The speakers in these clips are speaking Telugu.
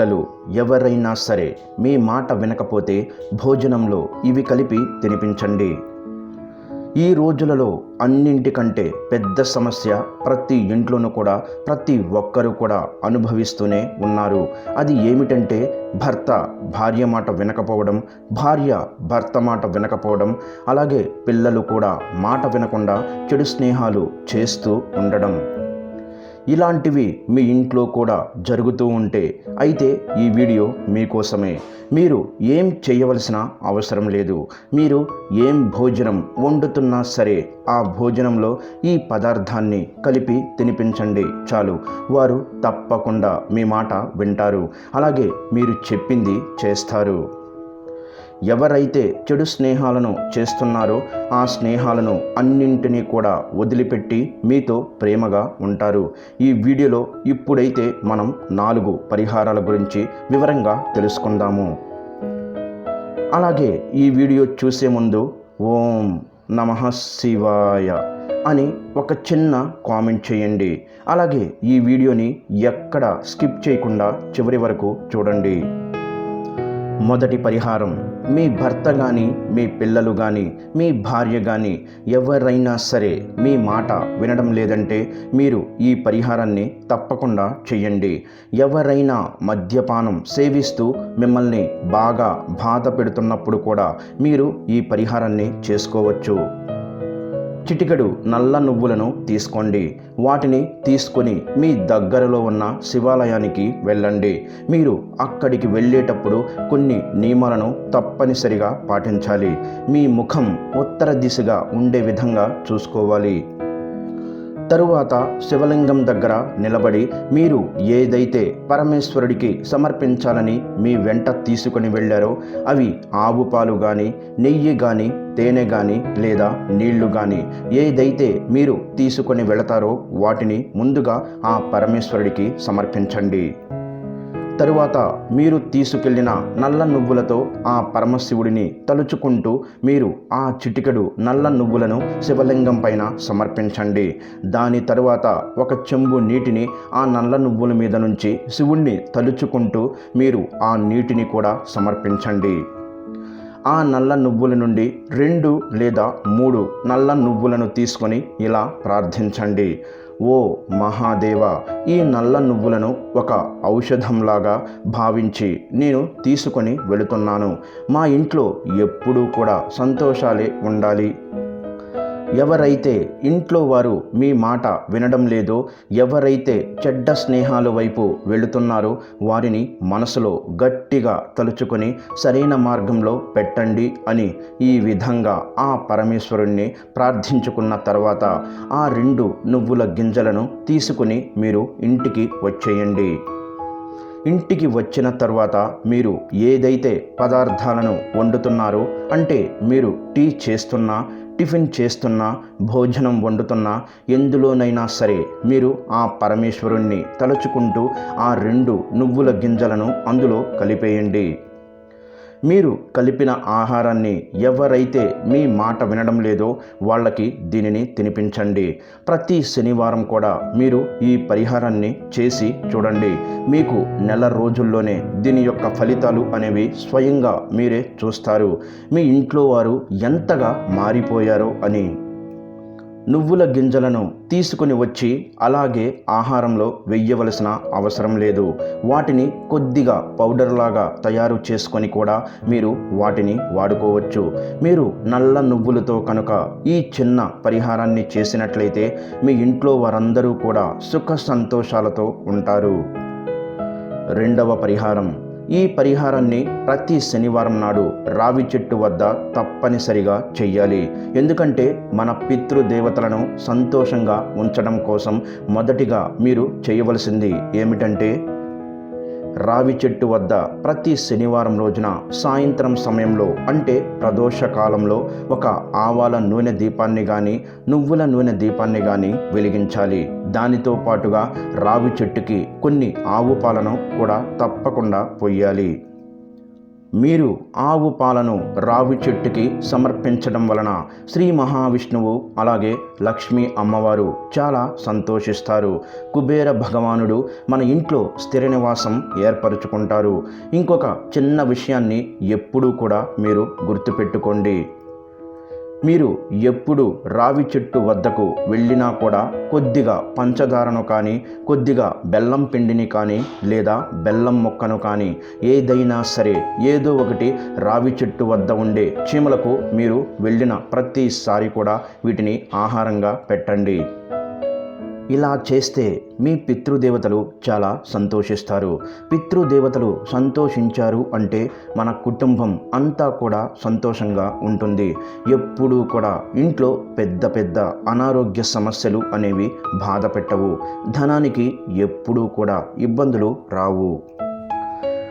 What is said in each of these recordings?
పిల్లలు ఎవరైనా సరే మీ మాట వినకపోతే భోజనంలో ఇవి కలిపి తినిపించండి. ఈ రోజులలో అన్నింటికంటే పెద్ద సమస్య ప్రతి ఇంట్లోనూ కూడా ప్రతి ఒక్కరూ కూడా అనుభవిస్తూనే ఉన్నారు. అది ఏమిటంటే భర్త భార్య మాట వినకపోవడం భార్య భర్త మాట వినకపోవడం అలాగే పిల్లలు కూడా మాట వినకుండా చెడు స్నేహాలు చేస్తూ ఉండడం. ఇలాంటివి మీ ఇంట్లో కూడా జరుగుతూ ఉంటే అయితే ఈ వీడియో మీకోసమే. మీరు ఏం చేయవలసిన అవసరం లేదు. మీరు ఏం భోజనం వండుతున్నా సరే ఆ భోజనంలో ఈ పదార్థాన్ని కలిపి తినిపించండి చాలు. వారు తప్పకుండా మీ మాట వింటారు. అలాగే మీరు చెప్పింది చేస్తారు. ఎవరైతే చెడు స్నేహాలను చేస్తున్నారో ఆ స్నేహాలను అన్నింటినీ కూడా వదిలిపెట్టి మీతో ప్రేమగా ఉంటారు. ఈ వీడియోలో ఇప్పుడైతే మనం నాలుగు పరిహారాల గురించి వివరంగా తెలుసుకుందాము. అలాగే ఈ వీడియో చూసే ముందు ఓం నమ శివాయ అని ఒక చిన్న కామెంట్ చేయండి. అలాగే ఈ వీడియోని ఎక్కడ స్కిప్ చేయకుండా చివరి వరకు చూడండి. మొదటి పరిహారం. మీ భర్త కానీ మీ పిల్లలు కానీ మీ భార్య కానీ ఎవరైనా సరే మీ మాట వినడం లేదంటే మీరు ఈ పరిహారాన్ని తప్పకుండా చేయండి ఎవరైనా మద్యపానం సేవిస్తూ మిమ్మల్ని బాగా బాధ పెడుతున్నప్పుడు కూడా మీరు ఈ పరిహారాన్ని చేసుకోవచ్చు. చిటికెడు నల్ల నువ్వులను తీసుకోండి. వాటిని తీసుకొని మీ దగ్గరలో ఉన్న శివాలయానికి వెళ్ళండి. మీరు అక్కడికి వెళ్ళేటప్పుడు కొన్ని నియమాలను తప్పనిసరిగా పాటించాలి. మీ ముఖం ఉత్తర దిశగా ఉండే విధంగా చూసుకోవాలి. తరువాత శివలింగం దగ్గర నిలబడి మీరు ఏదైతే పరమేశ్వరుడికి సమర్పించాలని మీ వెంట తీసుకొని వెళ్ళారో అవి ఆవు పాలు కానీ నెయ్యి కానీ తేనె కానీ లేదా నీళ్ళు కానీ ఏదైతే మీరు తీసుకొని వెళతారో వాటిని ముందుగా ఆ పరమేశ్వరుడికి సమర్పించండి. తరువాత మీరు తీసుకెళ్ళిన నల్ల నువ్వులతో ఆ పరమశివుడిని తలుచుకుంటూ మీరు ఆ చిటికెడు నల్ల నువ్వులను శివలింగం పైన సమర్పించండి. దాని తరువాత ఒక చెంబు నీటిని ఆ నల్ల నువ్వుల మీద నుంచి శివుణ్ణి తలుచుకుంటూ మీరు ఆ నీటిని కూడా సమర్పించండి. ఆ నల్ల నువ్వుల నుండి రెండు లేదా మూడు నల్ల నువ్వులను తీసుకొని ఇలా ప్రార్థించండి. ఓ మహాదేవ ఈ నల్ల నువ్వులను ఒక ఔషధంలాగా భావించి నేను తీసుకొని వెళుతున్నాను. మా ఇంట్లో ఎప్పుడూ కూడా సంతోషాలే ఉండాలి. ఎవరైతే ఇంట్లో వారు మీ మాట వినడం లేదో ఎవరైతే చెడ్డ స్నేహాల వైపు వెళుతున్నారో వారిని మనసులో గట్టిగా తలుచుకొని సరైన మార్గంలో పెట్టండి అని ఈ విధంగా ఆ పరమేశ్వరుణ్ణి ప్రార్థించుకున్న తర్వాత ఆ రెండు నువ్వుల గింజలను తీసుకుని మీరు ఇంటికి వచ్చేయండి. ఇంటికి వచ్చిన తర్వాత మీరు ఏదైతే పదార్థాలను వండుతున్నారో అంటే మీరు టీ చేస్తున్నా టిఫిన్ చేస్తున్నా భోజనం వండుతున్నా ఎందులోనైనా సరే మీరు ఆ పరమేశ్వరుణ్ణి తలుచుకుంటూ ఆ రెండు నువ్వుల గింజలను అందులో కలిపేయండి. మీరు కలిపిన ఆహారాన్ని ఎవరైతే మీ మాట వినడం లేదో వాళ్ళకి దీనిని తినిపించండి. ప్రతి శనివారం కూడా మీరు ఈ పరిహారాన్ని చేసి చూడండి. మీకు నెల రోజుల్లోనే దీని యొక్క ఫలితాలు అనేవి స్వయంగా మీరే చూస్తారు. మీ ఇంట్లో వారు ఎంతగా మారిపోయారో అని నువ్వుల గింజలను తీసుకుని వచ్చి అలాగే ఆహారంలో వెయ్యవలసిన అవసరం లేదు. వాటిని కొద్దిగా పౌడర్ లాగా తయారు చేసుకొని కూడా మీరు వాటిని వాడుకోవచ్చు. మీరు నల్ల నువ్వులతో కనుక ఈ చిన్న పరిహారాన్ని చేసినట్లయితే మీ ఇంట్లో వారందరూ కూడా సుఖ సంతోషాలతో ఉంటారు. రెండవ పరిహారం. ఈ పరిహారాన్ని ప్రతి శనివారం నాడు రావి చెట్టు వద్ద తప్పనిసరిగా చెయ్యాలి. ఎందుకంటే మన పితృదేవతలను సంతోషంగా ఉంచడం కోసం మొదటిగా మీరు చేయవలసింది ఏమిటంటే రావి చెట్టు వద్ద ప్రతి శనివారం రోజున సాయంత్రం సమయంలో అంటే ప్రదోష కాలంలో ఒక ఆవాల నూనె దీపాన్ని కానీ నువ్వుల నూనె దీపాన్ని కానీ వెలిగించాలి. దానితో పాటుగా రావి చెట్టుకి కొన్ని ఆవు పాలను కూడా తప్పకుండా పొయ్యాలి. మీరు ఆవు పాలను రావి చెట్టుకి సమర్పించడం వలన శ్రీ మహావిష్ణువు అలాగే లక్ష్మీ అమ్మవారు చాలా సంతోషిస్తారు. కుబేర భగవానుడు మన ఇంట్లో స్థిర నివాసం ఏర్పరచుకుంటారు. ఇంకొక చిన్న విషయాన్ని ఎప్పుడూ కూడా మీరు గుర్తుపెట్టుకోండి. మీరు ఎప్పుడు రావి చెట్టు వద్దకు వెళ్ళినా కూడా కొద్దిగా పంచదారను కానీ కొద్దిగా బెల్లం పిండిని కానీ లేదా బెల్లం మొక్కను కానీ ఏదైనా సరే ఏదో ఒకటి రావి చెట్టు వద్ద ఉండే చీమలకు మీరు వెళ్ళిన ప్రతిసారి కూడా వీటిని ఆహారంగా పెట్టండి. ఇలా చేస్తే మీ పితృదేవతలు చాలా సంతోషిస్తారు. పితృదేవతలు సంతోషించారు అంటే మన కుటుంబం అంతా కూడా సంతోషంగా ఉంటుంది. ఎప్పుడూ కూడా ఇంట్లో పెద్ద పెద్ద అనారోగ్య సమస్యలు అనేవి బాధ పెట్టవు. ధనానికి ఎప్పుడూ కూడా ఇబ్బందులు రావు.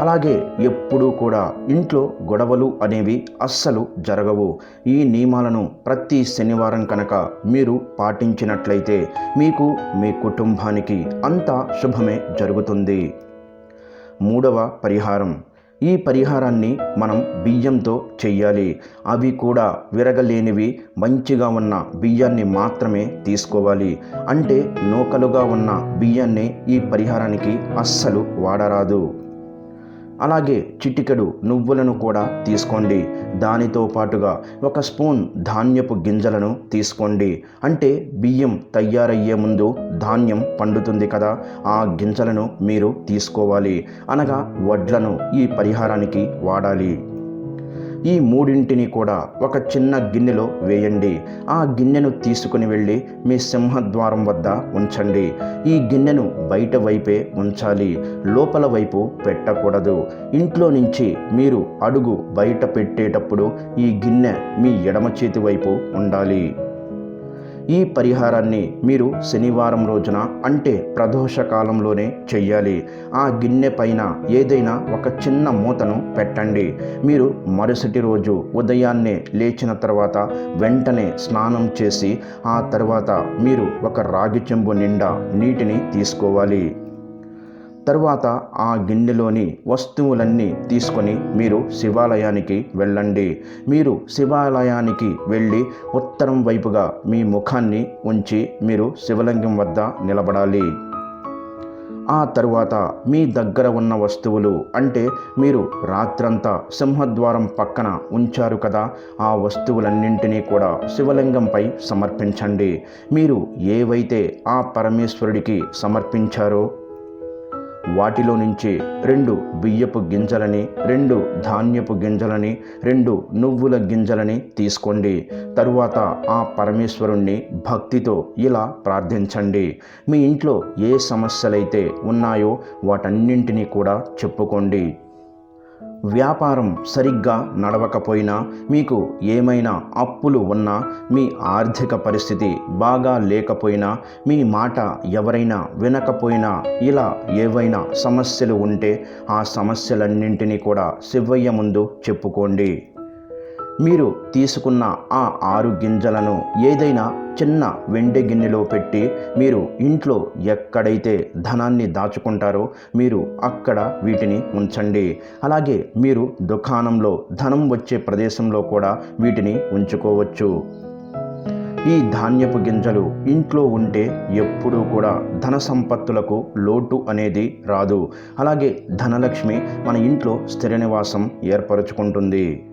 అలాగే ఎప్పుడూ కూడా ఇంట్లో గొడవలు అనేవి అస్సలు జరగవు. ఈ నియమాలను ప్రతి శనివారం కనుక మీరు పాటించినట్లయితే మీకు మీ కుటుంబానికి అంతా శుభమే జరుగుతుంది. మూడవ పరిహారం. ఈ పరిహారాన్ని మనం బియ్యంతో చెయ్యాలి. అవి కూడా విరగలేనివి మంచిగా ఉన్న బియ్యాన్ని మాత్రమే తీసుకోవాలి. అంటే నూకలుగా ఉన్న బియ్యాన్ని ఈ పరిహారానికి అస్సలు వాడరాదు. అలాగే చిటికెడు నువ్వులను కూడా తీసుకోండి. దానితో పాటుగా ఒక స్పూన్ ధాన్యపు గింజలను తీసుకోండి. అంటే బియ్యం తయారయ్యే ముందు ధాన్యం పండుతుంది కదా ఆ గింజలను మీరు తీసుకోవాలి. అనగా వడ్లను ఈ పరిహారానికి వాడాలి. ఈ మూడింటిని కూడా ఒక చిన్న గిన్నెలో వేయండి. ఆ గిన్నెను తీసుకుని వెళ్ళి మీ సింహద్వారం వద్ద ఉంచండి. ఈ గిన్నెను బయట వైపే ఉంచాలి. లోపల వైపు పెట్టకూడదు. ఇంట్లో నుంచి మీరు అడుగు బయట పెట్టేటప్పుడు ఈ గిన్నె మీ ఎడమ చేతి వైపు ఉండాలి. ఈ పరిహారాన్ని మీరు శనివారం రోజున అంటే ప్రదోష కాలంలోనే చెయ్యాలి. ఆ గిన్నె పైన ఏదైనా ఒక చిన్న మూతను పెట్టండి. మీరు మరుసటి రోజు ఉదయాన్నే లేచిన తర్వాత వెంటనే స్నానం చేసి ఆ తర్వాత మీరు ఒక రాగి చెంబు నిండా నీటిని తీసుకోవాలి. తరువాత ఆ గిన్నెలోని వస్తువులన్నీ తీసుకొని మీరు శివాలయానికి వెళ్ళండి. మీరు శివాలయానికి వెళ్ళి ఉత్తరం వైపుగా మీ ముఖాన్ని ఉంచి మీరు శివలింగం వద్ద నిలబడాలి. ఆ తరువాత మీ దగ్గర ఉన్న వస్తువులు అంటే మీరు రాత్రంతా సింహద్వారం పక్కన ఉంచారు కదా ఆ వస్తువులన్నింటినీ కూడా శివలింగంపై సమర్పించండి. మీరు ఏవైతే ఆ పరమేశ్వరుడికి సమర్పించారో వాటిలో నుంచి రెండు బియ్యపు గింజలని రెండు ధాన్యపు గింజలని రెండు నువ్వుల గింజలని తీసుకోండి. తరువాత ఆ పరమేశ్వరుణ్ణి భక్తితో ఇలా ప్రార్థించండి. మీ ఇంట్లో ఏ సమస్యలైతే ఉన్నాయో వాటన్నింటినీ కూడా చెప్పుకోండి. వ్యాపారం సరిగ్గా నడవకపోయినా మీకు ఏమైనా అప్పులు ఉన్నా మీ ఆర్థిక పరిస్థితి బాగా లేకపోయినా మీ మాట ఎవరైనా వినకపోయినా ఇలా ఏవైనా సమస్యలు ఉంటే ఆ సమస్యలన్నింటినీ కూడా శివయ్య ముందు చెప్పుకోండి. మీరు తీసుకున్న ఆ ఆరు గింజలను ఏదైనా చిన్న వెండి గిన్నెలో పెట్టి మీరు ఇంట్లో ఎక్కడైతే ధనాన్ని దాచుకుంటారో మీరు అక్కడ వీటిని ఉంచండి. అలాగే మీరు దుకాణంలో ధనం వచ్చే ప్రదేశంలో కూడా వీటిని ఉంచుకోవచ్చు. ఈ ధాన్యపు గింజలు ఇంట్లో ఉంటే ఎప్పుడూ కూడా ధన సంపత్తులకు లోటు అనేది రాదు. అలాగే ధనలక్ష్మి మన ఇంట్లో స్థిర నివాసం ఏర్పరచుకుంటుంది.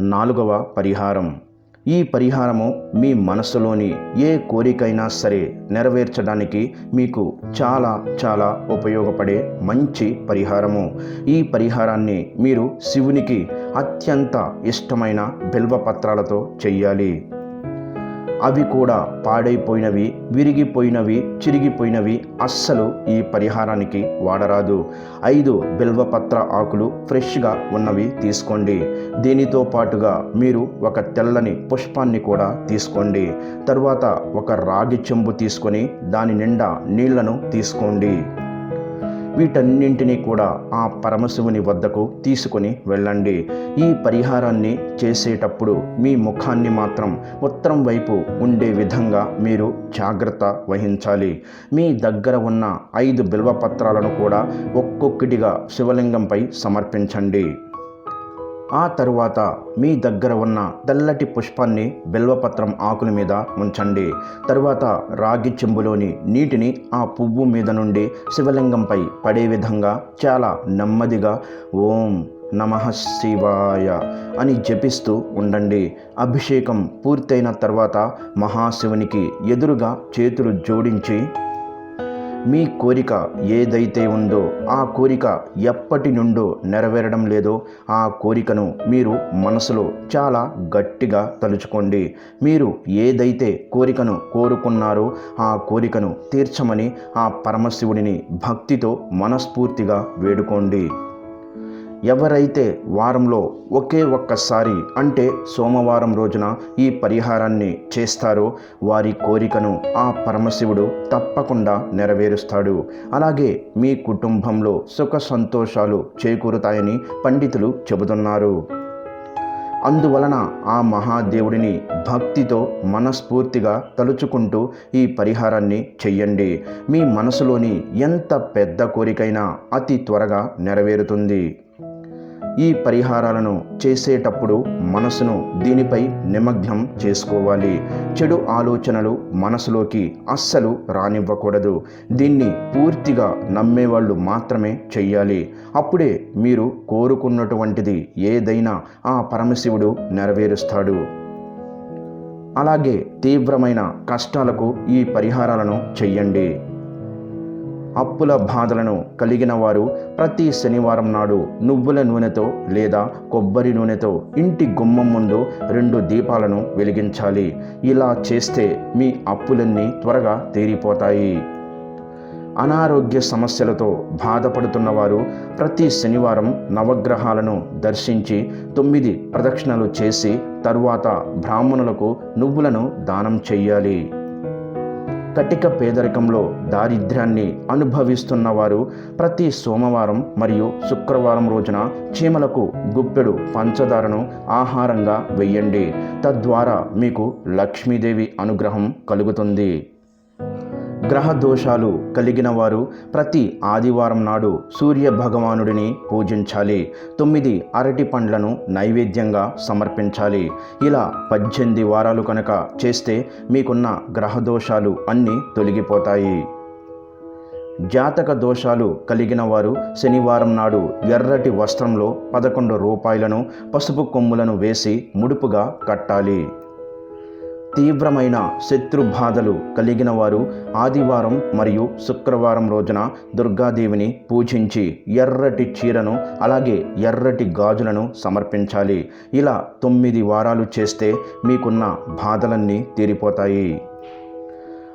నాలుగవ పరిహారం. ఈ పరిహారము మీ మనసులోని ఏ కోరికైనా సరే నెరవేర్చడానికి మీకు చాలా చాలా ఉపయోగపడే మంచి పరిహారము. ఈ పరిహారాన్ని మీరు శివునికి అత్యంత ఇష్టమైన బిల్వపత్రాలతో చెయ్యాలి. అవి కూడా పాడైపోయినవి విరిగిపోయినవి చిరిగిపోయినవి. అస్సలు ఈ పరిహారానికి వాడరాదు. ఐదు బిల్వపత్ర ఆకులు ఫ్రెష్గా ఉన్నవి తీసుకోండి. దీనితో పాటుగా మీరు ఒక తెల్లని పుష్పాన్ని కూడా తీసుకోండి. తర్వాత ఒక రాగి చెంబు తీసుకొని దాని నిండా నీళ్ళను తీసుకోండి. వీటన్నింటినీ కూడా ఆ పరమశివుని వద్దకు తీసుకొని వెళ్ళండి. ఈ పరిహారాన్ని చేసేటప్పుడు మీ ముఖాన్ని మాత్రం ఉత్తరం వైపు ఉండే విధంగా మీరు జాగ్రత్త వహించాలి. మీ దగ్గర ఉన్న ఐదు బిల్వపత్రాలను కూడా ఒక్కొక్కటిగా శివలింగంపై సమర్పించండి. ఆ తరువాత మీ దగ్గర ఉన్న తెల్లటి పుష్పాన్ని బెల్వపత్రం ఆకుల మీద ఉంచండి. తరువాత రాగి చెంబులోని నీటిని ఆ పువ్వు మీద నుండి శివలింగంపై పడే విధంగా చాలా నెమ్మదిగా ఓం నమ శివాయ అని జపిస్తూ ఉండండి. అభిషేకం పూర్తయిన తర్వాత మహాశివునికి ఎదురుగా చేతులు జోడించి మీ కోరిక ఏదైతే ఉందో ఆ కోరిక ఎప్పటి నుండో నెరవేరడం లేదో ఆ కోరికను మీరు మనసులో చాలా గట్టిగా తలుచుకోండి. మీరు ఏదైతే కోరికను కోరుకున్నారో ఆ కోరికను తీర్చమని ఆ పరమశివుడిని భక్తితో మనస్ఫూర్తిగా వేడుకోండి. ఎవరైతే వారంలో ఒకే ఒక్కసారి అంటే సోమవారం రోజున ఈ పరిహారాన్ని చేస్తారో వారి కోరికను ఆ పరమశివుడు తప్పకుండా నెరవేరుస్తాడు. అలాగే మీ కుటుంబంలో సుఖ సంతోషాలు చేకూరుతాయని పండితులు చెబుతున్నారు. అందువలన ఆ మహాదేవుడిని భక్తితో మనస్ఫూర్తిగా తలుచుకుంటూ ఈ పరిహారాన్ని చెయ్యండి. మీ మనసులోని ఎంత పెద్ద కోరికైనా అతి త్వరగా నెరవేరుతుంది. ఈ పరిహారాలను చేసేటప్పుడు మనసును దీనిపై నిమగ్నం చేసుకోవాలి. చెడు ఆలోచనలు మనసులోకి అస్సలు రానివ్వకూడదు. దీన్ని పూర్తిగా నమ్మేవాళ్ళు మాత్రమే చెయ్యాలి. అప్పుడే మీరు కోరుకున్నటువంటిది ఏదైనా ఆ పరమశివుడు నెరవేరుస్తాడు. అలాగే తీవ్రమైన కష్టాలకు ఈ పరిహారాలను చెయ్యండి. అప్పుల బాధలను కలిగిన వారు ప్రతి శనివారం నాడు నువ్వుల నూనెతో లేదా కొబ్బరి నూనెతో ఇంటి గుమ్మం ముందు రెండు దీపాలను వెలిగించాలి. ఇలా చేస్తే మీ అప్పులన్నీ త్వరగా తీరిపోతాయి. అనారోగ్య సమస్యలతో బాధపడుతున్న వారు ప్రతి శనివారం నవగ్రహాలను దర్శించి తొమ్మిది ప్రదక్షిణలు చేసి తరువాత బ్రాహ్మణులకు నువ్వులను దానం చెయ్యాలి. కటిక పేదరికంలో దారిద్ర్యాన్ని అనుభవిస్తున్న వారు ప్రతి సోమవారం మరియు శుక్రవారం రోజున చీమలకు గుప్పెడు పంచదారను ఆహారంగా వెయ్యండి. తద్వారా మీకు లక్ష్మీదేవి అనుగ్రహం కలుగుతుంది. గ్రహ దోషాలు కలిగిన వారు ప్రతి ఆదివారం నాడు సూర్య భగవానుడిని పూజించాలి. తొమ్మిది అరటి పండ్లను నైవేద్యంగా సమర్పించాలి. ఇలా పద్దెనిమిది వారాలు కనుక చేస్తే మీకున్న గ్రహ దోషాలు అన్నీ తొలగిపోతాయి. జాతక దోషాలు కలిగిన వారు శనివారం నాడు ఎర్రటి వస్త్రంలో పదకొండు రూపాయలను పసుపు కొమ్ములను వేసి ముడుపుగా కట్టాలి. తీవ్రమైన శత్రు బాధలు కలిగిన వారు ఆదివారం మరియు శుక్రవారం రోజున దుర్గాదేవిని పూజించి ఎర్రటి చీరను అలాగే ఎర్రటి గాజులను సమర్పించాలి. ఇలా తొమ్మిది వారాలు చేస్తే మీకున్న బాధలన్నీ తీరిపోతాయి.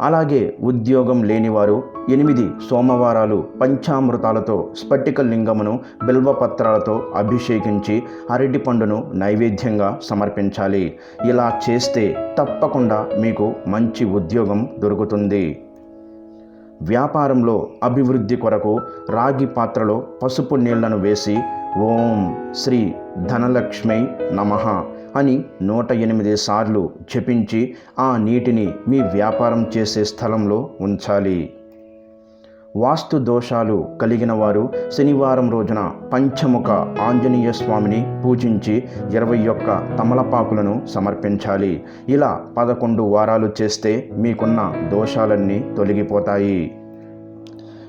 అలాగే ఉద్యోగం లేనివారు ఎనిమిది సోమవారాలు పంచామృతాలతో స్ఫటిక లింగమును బిల్వపత్రాలతో అభిషేకించి అరటి పండును నైవేద్యంగా సమర్పించాలి. ఇలా చేస్తే తప్పకుండా మీకు మంచి ఉద్యోగం దొరుకుతుంది. వ్యాపారంలో అభివృద్ధి కొరకు రాగి పాత్రలో పసుపు నీళ్ళను వేసి ఓం శ్రీ ధనలక్ష్మి నమః. అని నూట ఎనిమిది సార్లు జపించి ఆ నీటిని మీ వ్యాపారం చేసే స్థలంలో ఉంచాలి. వాస్తు దోషాలు కలిగిన వారు శనివారం రోజున పంచముఖ ఆంజనేయ స్వామిని పూజించి ఇరవై ఒక్క తమలపాకులను సమర్పించాలి. ఇలా పదకొండు వారాలు చేస్తే మీకున్న దోషాలన్నీ తొలగిపోతాయి.